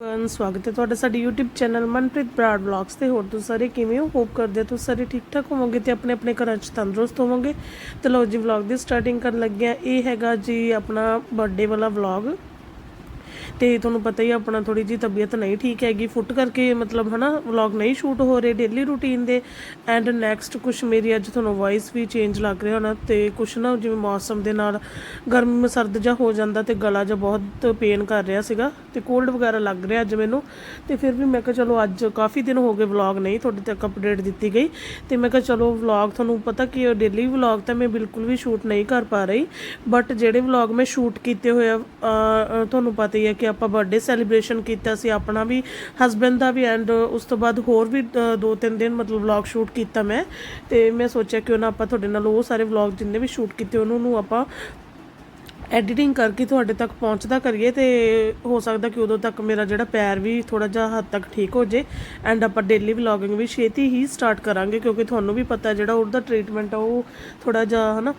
One ਸਵਾਗਤ ਹੈ ਤੁਹਾਡਾ ਸਾਡੇ YouTube channel Manpreet Brar vlogs ਤੇ। ਹੋਰ ਤੁਸੀਂ ਸਾਰੇ ਕਿਵੇਂ ਹੋ? ਹੋਪ ਕਰਦੇ ਹੋ ਤੁਸੀਂ ਸਾਰੇ ਠੀਕ ਠਾਕ ਹੋਵੋਗੇ ਤੇ ਆਪਣੇ ਆਪਣੇ ਘਰਾਂ 'ਚ ਤੰਦਰੁਸਤ ਹੋਵੋਗੇ। ਤੇ ਲਓ ਜੀ ਵਲੌਗ ਦੀ ਸਟਾਰਟਿੰਗ ਕਰਨ ਲੱਗਿਆ ਇਹ ਹੈਗਾ ਜੀ ਆਪਣਾ ਬਰਥਡੇ ਵਾਲਾ ਵਲੌਗ ਤੇ ਤੁਹਾਨੂੰ ਪਤਾ ਹੀ ਆਪਣਾ ਥੋੜੀ ਜੀ ਤਬੀਅਤ ਨਹੀਂ ਠੀਕ ਹੈਗੀ। ਫੁੱਟ ਕਰਕੇ ਮਤਲਬ ਹਨਾ ਵਲੌਗ ਨਹੀਂ ਸ਼ੂਟ ਹੋ ਰਹੇ ਡੇਲੀ ਰੂਟੀਨ ਦੇ। ਐਂਡ ਨੈਕਸਟ ਕੁਝ ਮੇਰੀ ਅੱਜ ਤੁਹਾਨੂੰ ਵੌਇਸ ਵੀ ਚੇਂਜ ਲੱਗ ਰਿਹਾ ਹੋਣਾ ਤੇ ਕੁਝ ਨਾ ਜਿਵੇਂ ਮੌਸਮ ਦੇ ਨਾਲ ਗਰਮ ਸਰਦ ਜਿਹਾ ਹੋ ਜਾਂਦਾ ਤੇ ਗਲਾ ਜਿਹਾ ਬਹੁਤ ਪੇਨ ਕਰ ਰਿਹਾ ਸੀਗਾ ਤੇ ਕੋਲਡ ਵਗੈਰਾ ਲੱਗ ਰਿਹਾ ਅੱਜ ਮੈਨੂੰ। ਤੇ ਫਿਰ ਵੀ ਮੈਂ ਕਿਹਾ ਚਲੋ ਅੱਜ ਕਾਫੀ ਦਿਨ ਹੋ ਗਏ ਵਲੌਗ ਨਹੀਂ ਤੁਹਾਡੇ ਤੱਕ ਅਪਡੇਟ ਦਿੱਤੀ ਗਈ। ਤੇ ਮੈਂ ਕਿਹਾ ਚਲੋ ਵਲੌਗ ਤੁਹਾਨੂੰ ਪਤਾ ਕਿ ਡੇਲੀ ਵਲੌਗ ਤਾਂ ਮੈਂ ਬਿਲਕੁਲ ਵੀ ਸ਼ੂਟ ਨਹੀਂ ਕਰ ਪਾ ਰਹੀ। ਬਟ ਜਿਹੜੇ ਵਲੌਗ ਮੈਂ ਸ਼ੂਟ ਕੀਤੇ ਹੋਏ ਆ ਤੁਹਾਨੂੰ ਪਤਾ ਹੀ ਹੈ ਕਿ ਆਪਾਂ ਬਰਥਡੇ ਸੈਲੀਬ੍ਰੇਸ਼ਨ ਕੀਤਾ ਸੀ, ਆਪਣਾ ਵੀ ਹਸਬੰਡ ਦਾ ਵੀ ਐਂਡ ਉਸ ਤੋਂ ਬਾਅਦ ਹੋਰ ਵੀ ਦੋ ਤਿੰਨ ਦਿਨ ਮਤਲਬ ਵਲੌਗ ਸ਼ੂਟ ਕੀਤਾ ਮੈਂ। ਤੇ ਮੈਂ ਸੋਚਿਆ ਕਿ ਉਹਨਾਂ ਆਪਾਂ ਤੁਹਾਡੇ ਨਾਲ ਉਹ ਸਾਰੇ ਵਲੌਗ ਜਿੰਨੇ ਵੀ ਸ਼ੂਟ ਕੀਤੇ, ਉਹਨਾਂ ਨੂੰ ਆਪਾਂ ਐਡੀਟਿੰਗ ਕਰਕੇ ਤੁਹਾਡੇ ਤੱਕ ਪਹੁੰਚਦਾ ਕਰੀਏ ਤੇ ਹੋ ਸਕਦਾ ਕਿ ਉਦੋਂ ਤੱਕ ਮੇਰਾ ਜਿਹੜਾ ਪੈਰ ਵੀ ਥੋੜਾ ਜਿਹਾ ਹੱਦ ਤੱਕ ਠੀਕ ਹੋ ਜੇ ਐਂਡ ਆਪਾਂ ਡੇਲੀ ਵਲੌਗਿੰਗ ਵੀ ਛੇਤੀ ਹੀ ਸਟਾਰਟ ਕਰਾਂਗੇ ਕਿਉਂਕਿ ਤੁਹਾਨੂੰ ਵੀ ਪਤਾ ਜਿਹੜਾ ਉਹਦਾ ਟ੍ਰੀਟਮੈਂਟ ਆ, ਉਹ ਥੋੜਾ ਜਿਹਾ ਹਨਾ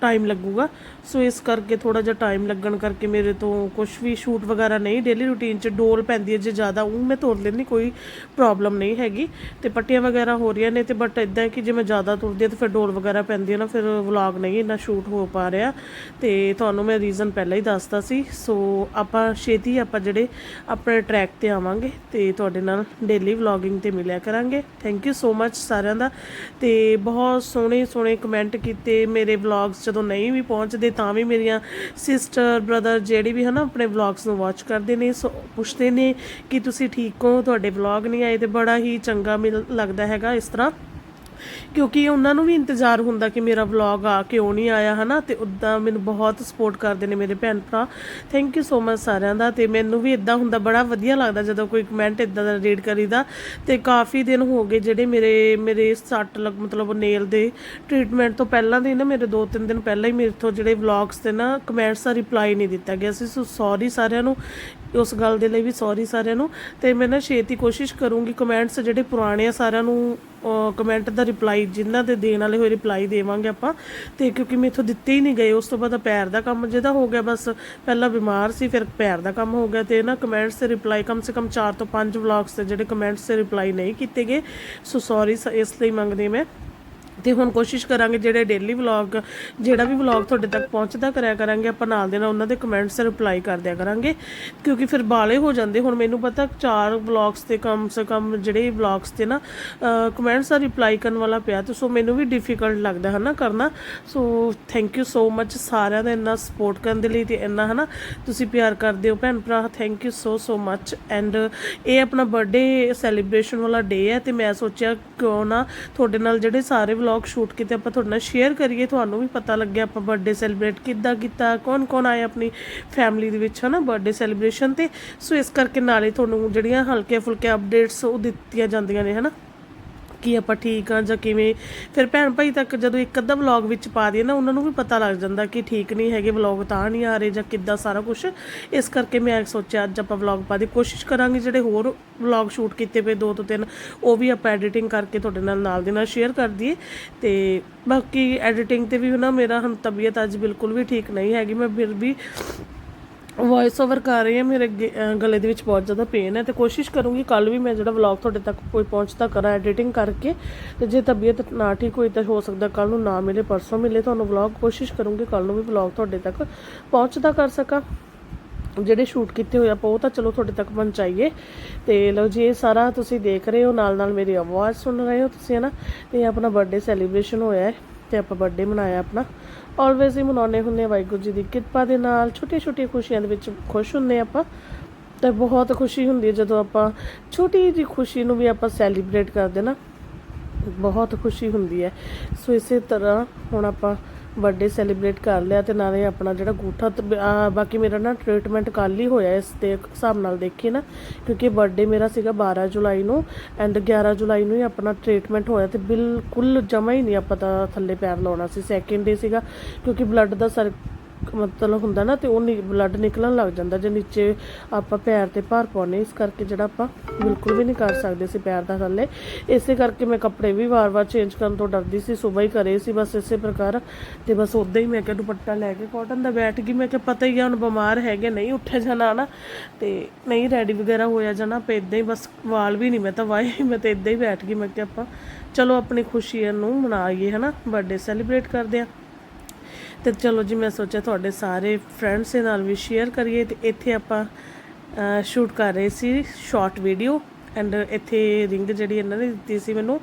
ਟਾਈਮ ਲੱਗੂਗਾ। ਸੋ ਇਸ ਕਰਕੇ ਥੋੜਾ ਜਿਹਾ ਟਾਈਮ ਲੱਗਣ ਕਰਕੇ ਮੇਰੇ ਤੋਂ ਕੁਝ ਵੀ ਸ਼ੂਟ ਵਗੈਰਾ ਨਹੀਂ ਡੇਲੀ ਰੂਟੀਨ 'ਚ ਡੋਲ ਪੈਂਦੀ ਹੈ, ਜੇ ਜ਼ਿਆਦਾ ਉਹ ਮੈਂ ਤੋੜ ਲੈਂਦੀ, ਕੋਈ ਪ੍ਰੋਬਲਮ ਨਹੀਂ ਹੈਗੀ। ਤੇ ਪੱਟੀਆਂ ਵਗੈਰਾ ਹੋ ਰਹੀਆਂ ਨੇ ਤੇ ਬਟ ਇਦਾਂ ਕਿ ਜੇ ਮੈਂ ਜ਼ਿਆਦਾ ਤੁਰਦੀ ਹਾਂ ਤਾਂ ਫਿਰ ਡੋਲ ਵਗੈਰਾ ਪੈਂਦੀ ਹੈ ਨਾ, ਫਿਰ ਵਲੌਗ ਨਹੀਂ ਇੰਨਾ ਸ਼ੂਟ ਹੋ ਪਾ ਰਿਹਾ। ਤੇ ਤੁਹਾਨੂੰ ਮੈਂ ਰੀਜ਼ਨ ਪਹਿਲਾਂ ਹੀ ਦੱਸਤਾ ਸੀ। ਸੋ ਆਪਾਂ ਛੇਤੀ ਆਪਾਂ ਜਿਹੜੇ ਆਪਣੇ ਟਰੈਕ ਤੇ ਆਵਾਂਗੇ ਤੇ ਤੁਹਾਡੇ ਨਾਲ ਡੇਲੀ ਵਲੌਗਿੰਗ ਤੇ ਮਿਲਿਆ ਕਰਾਂਗੇ। ਥੈਂਕ ਯੂ ਸੋ ਮੱਚ ਸਾਰਿਆਂ ਦਾ। ਤੇ ਬਹੁਤ ਸੋਹਣੇ ਸੋਹਣੇ ਕਮੈਂਟ ਕੀਤੇ ਮੇਰੇ ਵਲੌਗਸ ਜਦੋਂ ਨਹੀਂ ਵੀ ਪਹੁੰਚਦੇ ਤਾਂ ਵੀ ਮੇਰੀਆਂ ਸਿਸਟਰ ਬ੍ਰਦਰ ਜਿਹੜੇ ਵੀ ਹਨਾ, ਆਪਣੇ ਵਲੌਗਸ ਨੂੰ ਵਾਚ ਕਰਦੇ ਨੇ, ਸੋ ਪੁੱਛਦੇ ਨੇ ਕਿ ਤੁਸੀਂ ਠੀਕ ਹੋ? ਤੁਹਾਡੇ ਵਲੌਗ ਨਹੀਂ ਆਏ ਤੇ ਬੜਾ ਹੀ ਚੰਗਾ ਮਿਲ ਲੱਗਦਾ ਹੈਗਾ ਇਸ ਤਰ੍ਹਾਂ। ਕਿਉਂਕਿ ਉਹਨਾਂ ਨੂੰ ਵੀ ਇੰਤਜ਼ਾਰ ਹੁੰਦਾ ਕਿ ਮੇਰਾ ਵਲੌਗ ਆ, ਕਿਉਂ ਨਹੀਂ ਆਇਆ, ਹਨਾ? ਤੇ ਉਦਾਂ ਮੈਨੂੰ ਬਹੁਤ ਸਪੋਰਟ ਕਰਦੇ ਨੇ ਮੇਰੇ ਭੈਣ ਭਰਾ। ਥੈਂਕ ਯੂ ਸੋ ਮਚ ਸਾਰਿਆਂ ਦਾ। ਤੇ ਮੈਨੂੰ ਵੀ ਇਦਾਂ ਹੁੰਦਾ, ਬੜਾ ਵਧੀਆ ਲੱਗਦਾ ਜਦੋਂ ਕੋਈ ਕਮੈਂਟ ਇਦਾਂ ਦਾ ਰੀਡ ਕਰੀਦਾ। ਤੇ ਕਾਫੀ ਦਿਨ ਹੋ ਗਏ ਜਿਹੜੇ ਮੇਰੇ ਮੇਰੇ ਸੱਟ ਲੱਗ, ਮਤਲਬ ਨੇਲ ਦੇ ਟ੍ਰੀਟਮੈਂਟ ਤੋਂ ਪਹਿਲਾਂ ਦੇ ਨਾ, ਮੇਰੇ 2-3 ਦਿਨ ਪਹਿਲਾਂ ਹੀ ਮੇਰੇ ਤੋਂ ਜਿਹੜੇ ਵਲੌਗਸ ਤੇ ਨਾ ਕਮੈਂਟਸ ਦਾ ਰਿਪਲਾਈ ਨਹੀਂ ਦਿੱਤਾ ਗਿਆ ਸੀ। ਸੋ ਸੌਰੀ ਸਾਰਿਆਂ ਨੂੰ। ਉਸ ਗੱਲ ਦੇ ਲਈ ਵੀ ਸੌਰੀ ਸਾਰਿਆਂ ਨੂੰ। ਤੇ ਮੈਂ ਨਾ ਛੇਤੀ ਕੋਸ਼ਿਸ਼ ਕਰੂੰਗੀ ਕਮੈਂਟਸ ਜਿਹੜੇ ਪੁਰਾਣੇ ਆ ਸਾਰਿਆਂ ਨੂੰ ਕਮੈਂਟ ਦਾ ਰਿਪਲਾਈ ਜਿਨ੍ਹਾਂ ਦੇ ਦੇਣ ਵਾਲੇ ਹੋਏ ਰਿਪਲਾਈ ਦੇਵਾਂਗੇ ਆਪਾਂ। ਤੇ ਕਿਉਂਕਿ ਮੇਥੋਂ ਦਿੱਤੇ ਹੀ ਨਹੀਂ ਗਏ, ਉਸ ਤੋਂ ਬਾਅਦ ਪੈਰ ਦਾ ਕੰਮ ਜਿਹਦਾ ਹੋ ਗਿਆ, ਬਸ ਪਹਿਲਾਂ ਬਿਮਾਰ ਸੀ, ਫਿਰ ਪੈਰ ਦਾ ਕੰਮ ਹੋ ਗਿਆ। ਤੇ ਨਾ ਕਮੈਂਟਸ ਤੇ ਰਿਪਲਾਈ ਕਮ ਸੇ ਕਮ 4 ਤੋਂ 5 ਵਲੌਗਸ ਤੇ ਜਿਹੜੇ ਕਮੈਂਟਸ ਤੇ ਰਿਪਲਾਈ ਨਹੀਂ ਕੀਤੇ ਗਏ। ਸੋ ਸੌਰੀ ਇਸ ਲਈ ਮੰਗਦੀ ਮੈਂ। ਤੇ ਹੁਣ ਕੋਸ਼ਿਸ਼ ਕਰਾਂਗੇ ਜਿਹੜੇ ਡੇਲੀ ਵਲੌਗ ਜਿਹੜਾ ਵੀ ਵਲੌਗ ਤੁਹਾਡੇ ਤੱਕ ਪਹੁੰਚਦਾ ਕਰਿਆ ਕਰਾਂਗੇ, ਆਪਾਂ ਨਾਲ ਦੇ ਨਾਲ ਉਹਨਾਂ ਦੇ ਕਮੈਂਟਸ ਤੇ ਰਿਪਲਾਈ ਕਰ ਦਿਆ ਕਰਾਂਗੇ। ਕਿਉਂਕਿ ਫਿਰ ਬਾਲੇ ਹੋ ਜਾਂਦੇ, ਹੁਣ ਮੈਨੂੰ ਪਤਾ ਚਾਰ ਵਲੌਗਸ ਤੇ ਕਮ ਸੇ ਕਮ ਜਿਹੜੇ ਵਲੌਗਸ ਤੇ ਨਾ ਕਮੈਂਟਸ ਦਾ ਰਿਪਲਾਈ ਕਰਨ ਵਾਲਾ ਪਿਆ, ਤੇ ਸੋ ਮੈਨੂੰ ਵੀ ਡਿਫਿਕਲਟ ਲੱਗਦਾ ਹੈ ਨਾ ਕਰਨਾ। ਸੋ ਥੈਂਕ ਯੂ ਸੋ ਮੱਚ ਸਾਰਿਆਂ ਦਾ ਇੰਨਾ ਸਪੋਰਟ ਕਰਨ ਦੇ ਲਈ ਤੇ ਇੰਨਾ ਹਨਾ ਤੁਸੀਂ ਪਿਆਰ ਕਰਦੇ ਹੋ ਭੈਣ ਭਰਾ thank you so so much and ਇਹ ਆਪਣਾ ਬਰਥਡੇ ਸੈਲੀਬ੍ਰੇਸ਼ਨ ਵਾਲਾ ਡੇ ਹੈ ਤੇ ਮੈਂ ਸੋਚਿਆ ਕਿਉਂ ਨਾ ਤੁਹਾਡੇ ਨਾਲ ਜਿਹੜੇ ਸਾਰੇ ਵਲੌਗ ਸ਼ੂਟ ਕੀਤੇ, ਆਪਾਂ ਤੁਹਾਡੇ ਨਾਲ ਸ਼ੇਅਰ ਕਰੀਏ, ਤੁਹਾਨੂੰ ਵੀ ਪਤਾ ਲੱਗਿਆ ਆਪਾਂ ਬਰਥਡੇ ਸੈਲੀਬ੍ਰੇਟ ਕਿੱਦਾਂ ਕੀਤਾ ਕੌਣ ਕੌਣ ਆਏ ਆਪਣੀ ਫੈਮਿਲੀ ਦੇ ਵਿੱਚ, ਹਨਾ ਬਰਥਡੇ ਸੈਲੀਬ੍ਰੇਸ਼ਨ ਤੇ। ਸੋ ਇਸ ਕਰਕੇ ਨਾਲੇ ਤੁਹਾਨੂੰ ਜਿਹੜੀਆਂ ਹਲਕੇ ਫੁਲਕੇ ਅਪਡੇਟਸ ਉਹ ਦਿੱਤੀਆਂ ਜਾਂਦੀਆਂ ਨੇ, ਹਨਾ। ਕਿ ਆਪਾਂ ਠੀਕ ਆ ਜਾਂ ਕਿਵੇਂ? ਫਿਰ ਭੈਣ ਭਾਈ ਤੱਕ ਜਦੋਂ ਇੱਕ ਅੱਧਾ ਵਲੌਗ ਵਿੱਚ ਪਾ ਦਈਏ ਨਾ, ਉਹਨਾਂ ਨੂੰ ਵੀ ਪਤਾ ਲੱਗ ਜਾਂਦਾ ਕਿ ਠੀਕ ਨਹੀਂ ਹੈਗੇ ਵਲੌਗ ਤਾਂ ਨਹੀਂ ਆ ਰਹੇ ਜਾਂ ਕਿੱਦਾਂ ਸਾਰਾ ਕੁਝ ਇਸ ਕਰਕੇ ਮੈਂ ਸੋਚਿਆ ਅੱਜ ਆਪਾਂ ਵਲੌਗ ਪਾ ਦੀ ਕੋਸ਼ਿਸ਼ ਕਰਾਂਗੇ ਜਿਹੜੇ ਹੋਰ ਵਲੌਗ ਸ਼ੂਟ ਕੀਤੇ ਪਏ, ਦੋ ਤੋਂ ਤਿੰਨ, ਉਹ ਵੀ ਆਪਾਂ ਐਡੀਟਿੰਗ ਕਰਕੇ ਤੁਹਾਡੇ ਨਾਲ ਨਾਲ ਦੇ ਨਾਲ ਸ਼ੇਅਰ ਕਰ ਦਈਏ। ਤੇ ਬਾਕੀ ਐਡੀਟਿੰਗ ਤੇ ਵੀ ਨਾ ਮੇਰਾ ਹੁਣ ਤਬੀਅਤ ਅੱਜ ਬਿਲਕੁਲ ਵੀ ਠੀਕ ਨਹੀਂ ਹੈਗੀ। ਮੈਂ ਫਿਰ ਵੀ ਵੌਇਸ ਓਵਰ ਕਰ ਰਹੀ ਹਾਂ, ਮੇਰੇ ਗੇ- ਗਲੇ ਦੇ ਵਿੱਚ ਬਹੁਤ ਜ਼ਿਆਦਾ ਪੇਨ ਹੈ ਤੇ ਕੋਸ਼ਿਸ਼ ਕਰੂੰਗੀ ਕੱਲ ਵੀ ਮੈਂ ਜਿਹੜਾ ਵਲੌਗ ਤੁਹਾਡੇ ਤੱਕ ਕੋਈ ਪਹੁੰਚਦਾ ਕਰਾਂ ਐਡੀਟਿੰਗ ਕਰਕੇ ਤੇ ਜੇ ਤਬੀਅਤ ਨਾ ਠੀਕ ਹੋਈ ਤਾਂ ਹੋ ਸਕਦਾ ਕੱਲ ਨੂੰ ਨਾ ਮਿਲੇ, ਪਰਸੋਂ ਮਿਲੇ, ਤੁਹਾਨੂੰ ਵਲੌਗ ਕੋਸ਼ਿਸ਼ ਕਰੂੰਗੀ ਕੱਲ ਨੂੰ ਵੀ ਵਲੌਗ ਤੁਹਾਡੇ ਤੱਕ ਪਹੁੰਚਦਾ ਕਰ ਸਕਾਂ। ਜਿਹੜੇ ਸ਼ੂਟ ਕੀਤੇ ਹੋਏ ਆਪਾਂ ਉਹ ਤਾਂ ਚਲੋ ਤੁਹਾਡੇ ਤੱਕ ਪਹੁੰਚਾਈਏ। ਤੇ ਲਓ ਜੀ, ਇਹ ਸਾਰਾ ਤੁਸੀਂ ਦੇਖ ਰਹੇ ਹੋ ਨਾਲ ਨਾਲ ਮੇਰੀ ਆਵਾਜ਼ ਸੁਣ ਰਹੇ ਹੋ ਤੁਸੀਂ, ਹਨਾ? ਤੇ ਆਪਣਾ ਬਰਥਡੇ ਸੈਲੀਬ੍ਰੇਸ਼ਨ ਹੋਇਆ ਹੈ। ਤੇ ਆਪਾਂ ਬਰਥਡੇ ਮਨਾਇਆ ਆਪਣਾ। ਆਲਵੇਜ਼ ਹੀ ਮਨਾਉਣੇ ਹੁੰਦੇ ਆ ਵਾਹਿਗੁਰੂ ਜੀ ਦੀ ਕਿਰਪਾ ਦੇ ਨਾਲ। ਛੋਟੀਆਂ ਛੋਟੀਆਂ ਖੁਸ਼ੀਆਂ ਦੇ ਵਿੱਚ ਖੁਸ਼ ਹੁੰਦੇ ਆ ਆਪਾਂ। ਤੇ ਬਹੁਤ ਖੁਸ਼ੀ ਹੁੰਦੀ ਹੈ ਜਦੋਂ ਆਪਾਂ ਛੋਟੀ ਜਿਹੀ ਖੁਸ਼ੀ ਨੂੰ ਵੀ ਆਪਾਂ ਸੈਲੀਬ੍ਰੇਟ ਕਰਦੇ ਨਾ। ਬਹੁਤ ਖੁਸ਼ੀ ਹੁੰਦੀ ਹੈ। ਸੋ ਇਸੇ ਤਰ੍ਹਾਂ ਹੁਣ ਆਪਾਂ ਬਰਥਡੇ ਸੈਲੀਬ੍ਰੇਟ ਕਰ ਲਿਆ ਤੇ ਨਾਲੇ ਆਪਣਾ ਜਿਹੜਾ ਗੂਠਾ ਬਾਕੀ ਮੇਰਾ ਨਾ ਟ੍ਰੀਟਮੈਂਟ ਕੱਲ ਹੀ ਹੋਇਆ ਇਸ ਦੇ ਹਿਸਾਬ ਨਾਲ ਦੇਖੀਏ ਨਾ, ਕਿਉਂਕਿ ਬਰਥਡੇ ਮੇਰਾ ਸੀਗਾ 12 ਜੁਲਾਈ ਨੂੰ ਐਂਡ 11 ਜੁਲਾਈ ਨੂੰ ਹੀ ਆਪਣਾ ਟ੍ਰੀਟਮੈਂਟ ਹੋਇਆ ਤੇ ਬਿਲਕੁਲ ਜਮਾ ਹੀ ਨਹੀਂ ਆਪਾਂ ਤਾਂ ਥੱਲੇ ਪੈਰ ਲਾਉਣਾ ਸੀ। ਸੈਕਿੰਡ ਡੇ ਸੀਗਾ, ਕਿਉਂਕਿ ਬਲੱਡ ਦਾ ਸਰ ਮਤਲਬ ਹੁੰਦਾ ਨਾ ਤੇ ਉਹ ਬਲੱਡ ਨਿਕਲਣ ਲੱਗ ਜਾਂਦਾ ਜੇ ਨੀਚੇ ਆਪਾਂ ਪੈਰ ਤੇ ਭਾਰ ਪਾਉਨੇ ਇਸ ਕਰਕੇ ਜਿਹੜਾ ਆਪਾਂ ਬਿਲਕੁਲ ਵੀ ਨਹੀਂ ਕਰ ਸਕਦੇ ਸੀ ਪੈਰ ਦਾ ਥੱਲੇ। ਇਸੇ ਕਰਕੇ ਮੈਂ ਕੱਪੜੇ ਵੀ ਵਾਰ-ਵਾਰ ਚੇਂਜ ਕਰਨ ਤੋਂ ਡਰਦੀ ਸੀ, ਸਵੇਰ ਹੀ ਕਰੇ ਸੀ ਬਸ ਇਸੇ ਪ੍ਰਕਾਰ। ਤੇ ਬਸ ਉਦਾਂ ਹੀ ਮੈਂ ਕਿਹਾ ਦੁਪੱਟਾ ਲੈ ਕੇ ਕਾਟਨ ਦਾ ਬੈਠ ਗਈ, ਮੈਂ ਕਿਹਾ ਪਤਾ ਹੀ ਆ ਹੁਣ ਬਿਮਾਰ ਹੈਗੇ, ਨਹੀਂ ਉੱਠੇ ਜਾਣਾ ਨਾ। ਤੇ ਨਹੀਂ ਰੈਡੀ ਵਗੈਰਾ ਹੋਇਆ ਜਾਣਾ ਪੇ ਇਦਾਂ ਹੀ ਬਸ ਵਾਲ ਵੀ ਨਹੀਂ ਮੈਂ ਤਾਂ ਵਾਏ ਮੈਂ ਤਾਂ ਇਦਾਂ ਹੀ ਬੈਠ ਗਈ, ਮੈਂ ਕਿਹਾ ਆਪਾਂ ਚਲੋ ਆਪਣੀ ਖੁਸ਼ੀ ਨੂੰ ਮਨਾਈਏ, ਹਨਾ? ਬਰਥਡੇ ਸੈਲੀਬ੍ਰੇਟ ਕਰਦੇ ਆ ਤੇ ਚਲੋ ਜੀ, ਮੈਂ ਸੋਚਿਆ ਤੁਹਾਡੇ ਸਾਰੇ ਫਰੈਂਡਸ ਦੇ ਨਾਲ ਵੀ ਸ਼ੇਅਰ ਕਰੀਏ ਤੇ ਇੱਥੇ ਆਪਾਂ ਸ਼ੂਟ ਕਰ ਰਹੇ ਸੀ ਸ਼ਾਰਟ ਵੀਡੀਓ ਐਂਡ ਇੱਥੇ ਰਿੰਗ ਜਿਹੜੀ ਇਹਨਾਂ ਨੇ ਦਿੱਤੀ ਸੀ ਮੈਨੂੰ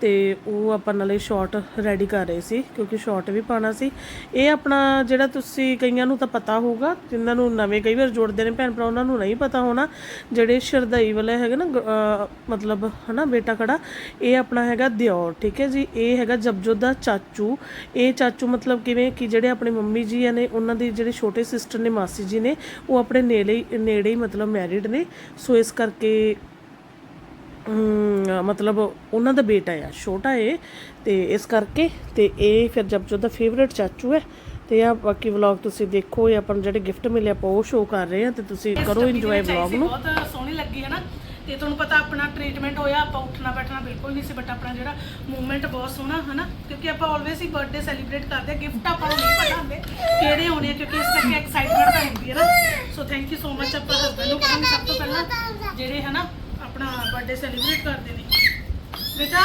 ਤੇ ਉਹ ਆਪਾਂ ਨਾਲੇ ਸ਼ਾਰਟ ਰੈਡੀ ਕਰ ਰਹੇ ਸੀ, ਕਿਉਂਕਿ ਸ਼ਾਰਟ ਵੀ ਪਾਣਾ ਸੀ। ਇਹ ਆਪਣਾ ਜਿਹੜਾ ਤੁਸੀਂ ਕਈਆਂ ਨੂੰ ਤਾਂ ਪਤਾ ਹੋਊਗਾ, ਜਿਨ੍ਹਾਂ ਨੂੰ ਨਵੇਂ ਕਈ ਵਾਰ ਜੁੜਦੇ ਨੇ ਭੈਣ ਭਰਾ ਉਹਨਾਂ ਨੂੰ ਨਹੀਂ ਪਤਾ ਹੋਣਾ, ਜਿਹੜੇ ਸ਼ਰਦਈ ਵਾਲੇ ਹੈਗੇ ਨਾ, ਗ- ਅਹ ਮਤਲਬ ਹਨਾ, ਬੇਟਾ ਖੜਾ, ਇਹ ਆਪਣਾ ਹੈਗਾ ਦਿਓਰ, ਠੀਕ ਹੈ ਜੀ? ਇਹ ਹੈਗਾ ਜਪਜੋਤ ਦਾ ਚਾਚੂ। ਇਹ ਚਾਚੂ ਮਤਲਬ ਕਿਵੇਂ ਕਿ ਜਿਹੜੇ ਆਪਣੇ ਮੰਮੀ ਜੀ ਨੇ, ਉਹਨਾਂ ਦੇ ਜਿਹੜੇ ਛੋਟੇ ਸਿਸਟਰ ਨੇ, ਮਾਸੀ ਜੀ ਨੇ, ਉਹ ਆਪਣੇ ਨੇੜੇ ਹੀ- ਨੇੜੇ ਹੀ ਮਤਲਬ ਮੈਰਿਡ ਨੇ। ਸੋ ਇਸ ਕਰਕੇ ਮਤਲਬ ਉਹਨਾਂ ਦਾ ਬੇਟਾ ਆ ਛੋਟਾ ਏ ਤੇ ਇਸ ਕਰਕੇ ਤੇ ਇਹ ਫਿਰ ਜਪਜੋਤ ਦਾ ਫੇਵਰਿਟ ਚਾਚੂ ਹੈ। ਤੇ ਆ ਬਾਕੀ ਵਲੌਗ ਤੁਸੀਂ ਦੇਖੋ ਇਹ ਆਪਾਂ ਨੂੰ ਜਿਹੜੇ ਗਿਫਟ ਮਿਲੇ ਆਪਾਂ ਉਹ ਸ਼ੋਅ ਕਰ ਰਹੇ ਆ ਤੇ ਤੁਸੀਂ ਕਰੋ ਇੰਜੋਏ ਵਲੌਗ ਨੂੰ। ਬਹੁਤ ਸੋਹਣੀ ਲੱਗੀ ਹੈ ਨਾ। ਤੇ ਤੁਹਾਨੂੰ ਪਤਾ ਆਪਣਾ ਟ੍ਰੀਟਮੈਂਟ ਹੋਇਆ ਆਪਾਂ ਉੱਠਣਾ ਬੈਠਣਾ ਬਿਲਕੁਲ ਨਹੀਂ ਸੀ ਬਟ ਆਪਣਾ ਜਿਹੜਾ ਮੂਵਮੈਂਟ ਬਹੁਤ ਸੋਹਣਾ ਹੈ ਨਾ ਕਿਉਂਕਿ ਆਪਾਂ ਆਲਵੇਸ ਹੀ ਬਰਥਡੇ ਸੈਲੀਬ੍ਰੇਟ ਕਰਦੇ ਆ ਗਿਫਟ ਆਪਾਂ ਨੂੰ ਨਹੀਂ ਪਤਾ ਹੁੰਦੇ ਕਿਹੜੇ ਹੋਣੇ ਕਿਉਂਕਿ ਇਸ ਕਰਕੇ ਐਕਸਾਈਟਮੈਂਟ ਤਾਂ ਹੁੰਦੀ ਹੈ ਨਾ। So thank you so much ਆਪਾਂ ਹਸਬੰਡ ਨੂੰ ਕਰਾਂਗੇ ਸਭ ਤੋਂ ਪਹਿਲਾਂ ਜਿਹੜੇ ਹੈ ਨਾ ਆਪਣਾ ਬਰਥਡੇ ਸੈਲੀਬ੍ਰੇਟ ਕਰਦੇ ਨੇ। ਬੇਟਾ,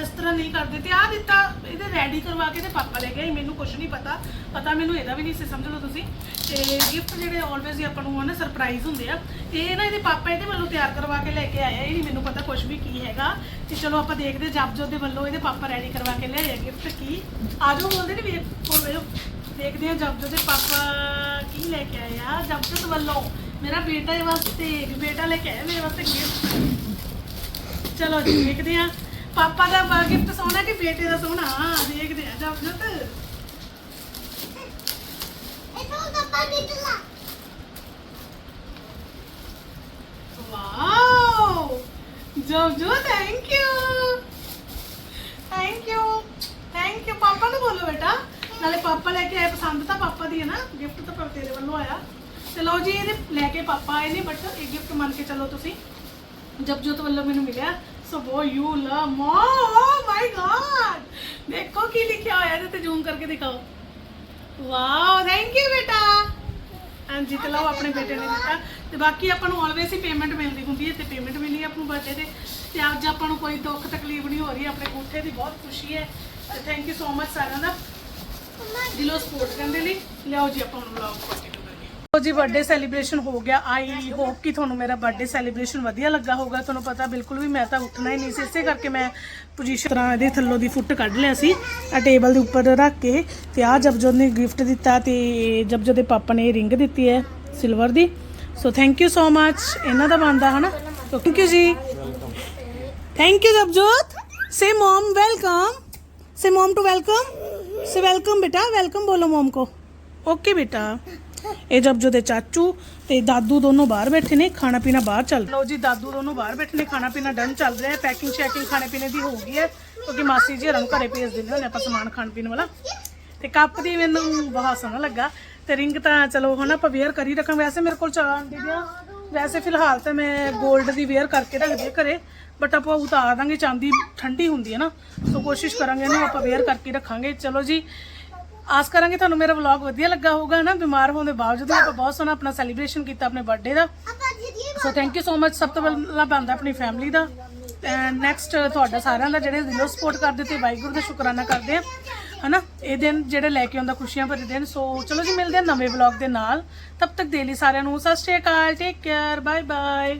ਇਸ ਤਰ੍ਹਾਂ ਨਹੀਂ ਕਰਦੇ ਤੇ ਆ ਦਿੱਤਾ, ਇਹਦੇ ਰੈਡੀ ਕਰਵਾ ਕੇ ਤੇ ਪਾਪਾ ਲੈ ਗਏ ਮੈਨੂੰ ਕੁਝ ਨਹੀਂ ਪਤਾ। ਪਤਾ ਮੈਨੂੰ ਇਹਦਾ ਵੀ ਨਹੀਂ ਸੀ, ਸਮਝ ਲਓ ਤੁਸੀਂ। ਤੇ ਗਿਫਟ ਜਿਹੜੇ ਆਲਵੇਜ਼ ਹੀ ਆਪਾਂ ਨੂੰ ਨਾ ਸਰਪ੍ਰਾਈਜ਼ ਹੁੰਦੇ ਆ। ਇਹ ਨਾ ਇਹਦੇ ਪਾਪਾ ਇਹਦੇ ਵੱਲੋਂ ਤਿਆਰ ਕਰਵਾ ਕੇ ਲੈ ਕੇ ਆਇਆ ਇਹ ਨਹੀਂ ਮੈਨੂੰ ਪਤਾ ਕੁਝ ਵੀ ਕੀ ਹੈਗਾ। ਤੇ ਚਲੋ ਆਪਾਂ ਦੇਖਦੇ ਜਪਜੋਤ ਦੇ ਵੱਲੋਂ ਇਹਦੇ ਪਾਪਾ ਰੈਡੀ ਕਰਵਾ ਕੇ ਲਿਆਇਆ ਗਿਫਟ ਕੀ। ਆਜੋ ਬੋਲਦੇ ਨੇ ਵੇਖ ਹੋਰ ਵੇਖੋ ਆ ਜਪਜੋਤ ਦੇ ਪਾਪਾ ਕੀ ਲੈ ਕੇ ਆਏ ਆ ਜਪਜੋਤ ਵੱਲੋਂ। ਮੇਰਾ ਬੇਟਾ ਦੇ ਵਾਸਤੇ ਬੇਟਾ ਲੈ ਕੇ ਆਇਆ ਮੇਰੇ ਵਾਸਤੇ ਗਿਫਟ ਚਲੋ ਜੀ ਦੇਖਦੇ ਆ ਪਾਪਾ ਦਾ ਗਿਫਟ ਸੋਹਣਾ ਕਿ ਬੇਟੇ ਦਾ ਸੋਹਣਾ? ਹਾਂ ਦੇਖਦੇ ਆ Japjot wow! ਜਪਜੋ thank you thank you thank you ਪਾਪਾ ਨੂੰ ਬੋਲੋ ਬੇਟਾ। ਨਾਲੇ ਪਾਪਾ ਲੈ ਕੇ ਆਏ ਪਸੰਦ ਤਾਂ ਪਾਪਾ ਦੀ ਹੈ ਨਾ। ਗਿਫਟ ਤਾਂ ਪਰ ਤੇਰੇ ਵੱਲੋਂ ਆਇਆ। ਚਲੋ ਜੀ, ਇਹਦੇ ਲੈ ਕੇ ਪਾਪਾ ਆਏ ਨੇ ਬਟ ਇਹ ਗਿਫਟ ਮੰਨ ਕੇ ਚਲੋ ਤੁਸੀਂ। ਜਪਜੋਤ ਵੱਲੋਂ ਮੈਨੂੰ ਮਿਲਿਆ। ਸੋ ਬੋ ਯੂ ਲਵ ਮੋ ਓ ਮਾਈ ਗॉड ਦੇਖੋ ਕੀ ਲਿਖਿਆ ਹੋਇਆ ਇਹਦੇ ਤੇ ਜ਼ੂਮ ਕਰਕੇ ਦਿਖਾਓ। ਵਾਓ ਥੈਂਕ ਯੂ ਬੇਟਾ। ਹਾਂਜੀ ਤੇ ਲਓ ਆਪਣੇ ਬੇਟੇ ਨੇ ਦਿੱਤਾ। ਤੇ ਬਾਕੀ ਆਪਾਂ ਨੂੰ ਆਲਵੇਸ ਹੀ ਪੇਮੈਂਟ ਮਿਲਦੀ ਹੁੰਦੀ ਹੈ, ਤੇ ਪੇਮੈਂਟ ਮਿਲੀ ਆਪਾਂ ਨੂੰ ਬਰਥਡੇ ਤੇ। ਤੇ ਅੱਜ ਆਪਾਂ ਨੂੰ ਕੋਈ ਦੁੱਖ ਤਕਲੀਫ ਨਹੀਂ ਹੋ ਰਹੀ, ਆਪਣੇ ਕੋਠੇ ਦੀ ਬਹੁਤ ਖੁਸ਼ੀ ਹੈ। ਤੇ ਥੈਂਕ ਯੂ ਸੋ ਮਚ ਸਾਰਿਆਂ ਦਾ। ਦਿਲੋਂ ਸਪੋਰਟ ਕਰਨ ਦੇ ਲਈ। ਲਿਆਓ ਜੀ ਆਪਾਂ ਹੁਣ ਵਲੌਗ ਕੰਟੀਨਿਊ ਜੀ ਬਰਥਡੇ ਸੈਲੀਬ੍ਰੇਸ਼ਨ ਹੋ ਗਿਆ। ਆਈ ਹੋਪ ਕਿ ਤੁਹਾਨੂੰ ਮੇਰਾ ਬਰਥਡੇ ਸੈਲੀਬ੍ਰੇਸ਼ਨ ਵਧੀਆ ਲੱਗਾ ਹੋਊਗਾ। ਤੁਹਾਨੂੰ ਪਤਾ ਬਿਲਕੁਲ ਵੀ ਮੈਂ ਤਾਂ ਉੱਠਣਾ ਹੀ ਨਹੀਂ ਸੀ। ਇਸੇ ਕਰਕੇ ਮੈਂ ਪੋਜੀਸ਼ਨ ਤਰ੍ਹਾਂ ਇਹਦੇ ਥੱਲੋਂ ਦੀ ਫੁੱਟ ਕੱਢ ਲਿਆ ਸੀ ਆ ਟੇਬਲ ਦੇ ਉੱਪਰ ਰੱਖ ਕੇ। ਤੇ ਆ ਜਬਜੋਤ ਨੇ ਗਿਫਟ ਦਿੱਤਾ ਤੇ ਜਬਜੋਤ ਦੇ ਪਾਪਾ ਨੇ ਰਿੰਗ ਦਿੱਤੀ ਹੈ silver the. So thank you so much ਇਹਨਾਂ ਦਾ ਬਣਦਾ, ਹਨਾ? ਥੈਂਕ ਯੂ ਜੀ। Thank you Jabjot say mum welcome say mum to welcome say welcome ਬੇਟਾ। ਵੈਲਕਮ ਬੋਲੋ ਮਮ ਕੋ। ਓਕੇ ਬੇਟਾ। ਇਹ ਜਬਜੋ ਦੇ ਚਾਚੂ ਤੇ ਦਾਦੂ ਦੋਨੋਂ ਬਾਹਰ ਬੈਠੇ ਨੇ, ਖਾਣਾ ਪੀਣਾ ਬਾਹਰ ਚੱਲ ਲਓ ਜੀ, ਦਾਦੂ ਦੋਨੋਂ ਬਾਹਰ ਬੈਠੇ ਨੇ, ਖਾਣਾ ਪੀਣਾ ਡਨ ਚੱਲ ਰਿਹਾ ਹੈ। ਪੈਕਿੰਗ ਸ਼ੈਕਿੰਗ ਖਾਣੇ ਪੀਣੇ ਦੀ ਹੋ ਗਈ ਹੈ, ਕਿਉਂਕਿ ਮਾਸੀ ਜੀ ਹਰਾਂ ਨੂੰ ਘਰੇ ਭੇਜ ਦਿੰਦੇ ਹੁੰਦੇ ਆਪਾਂ ਸਮਾਨ ਖਾਣ ਪੀਣ ਵਾਲਾ। ਤੇ ਕੱਪ ਦੀ ਮੈਨੂੰ ਬਹੁਤ ਸੋਹਣਾ ਲੱਗਾ। ਤੇ ਰਿੰਗ ਤਾਂ ਚਲੋ ਹੁਣ ਆਪਾਂ ਵੇਅਰ ਕਰੀ ਰੱਖਾਂ। ਵੈਸੇ ਮੇਰੇ ਕੋਲ ਚਾਰ ਦੀਆਂ। ਵੈਸੇ ਫਿਲਹਾਲ ਤਾਂ ਮੈਂ 골ਡ ਦੀ ਵੇਅਰ ਕਰਕੇ ਰੱਖਦੀ ਹਾਂ ਘਰੇ। ਬਟ ਆਪਾਂ ਉਤਾਰ ਦਾਂਗੇ, ਚਾਂਦੀ ਠੰਡੀ ਹੁੰਦੀ ਹੈ ਨਾ, ਸੋ ਕੋਸ਼ਿਸ਼ ਕਰਾਂਗੇ ਇਹਨੂੰ ਆਪਾਂ ਵੇਅਰ ਕਰਕੇ ਰੱਖਾਂਗੇ। ਚਲੋ ਜੀ ਆਸ ਕਰਾਂਗੇ ਤੁਹਾਨੂੰ ਮੇਰਾ ਵਲੌਗ ਵਧੀਆ ਲੱਗਾ ਹੋਊਗਾ ਨਾ ਬਿਮਾਰ ਹੋਣ ਦੇ ਬਾਵਜੂਦ ਵੀ ਆਪਾਂ ਬਹੁਤ ਸੋਹਣਾ ਆਪਣਾ ਸੈਲੀਬ੍ਰੇਸ਼ਨ ਕੀਤਾ ਆਪਣੇ birthday the. So thank you so much ਸਭ ਤੋਂ ਪਹਿਲਾਂ ਬੰਦਾ ਆਪਣੀ ਫੈਮਿਲੀ ਦਾ। ਨੈਕਸਟ ਤੁਹਾਡਾ ਸਾਰਿਆਂ ਦਾ ਜਿਹੜੇ ਦਿਲੋਂ ਸਪੋਰਟ ਕਰਦੇ ਤੇ ਵਾਹਿਗੁਰੂ ਦਾ ਸ਼ੁਕਰਾਨਾ ਕਰਦੇ ਆ, ਹਨਾ? ਇਹ ਦਿਨ ਜਿਹੜੇ ਲੈ ਕੇ ਆਉਂਦਾ ਖੁਸ਼ੀਆਂ ਭਰੇ ਦਿਨ ਸੋ ਚਲੋ ਜੀ, ਮਿਲਦੇ ਆ ਨਵੇਂ ਵਲੌਗ ਦੇ ਨਾਲ। ਤਬ ਤੱਕ ਦੇ ਲਈ ਸਾਰਿਆਂ ਨੂੰ ਸਤਿ ਸ਼੍ਰੀ ਅਕਾਲ ਟੇਕ ਕੇਅਰ ਬਾਏ ਬਾਏ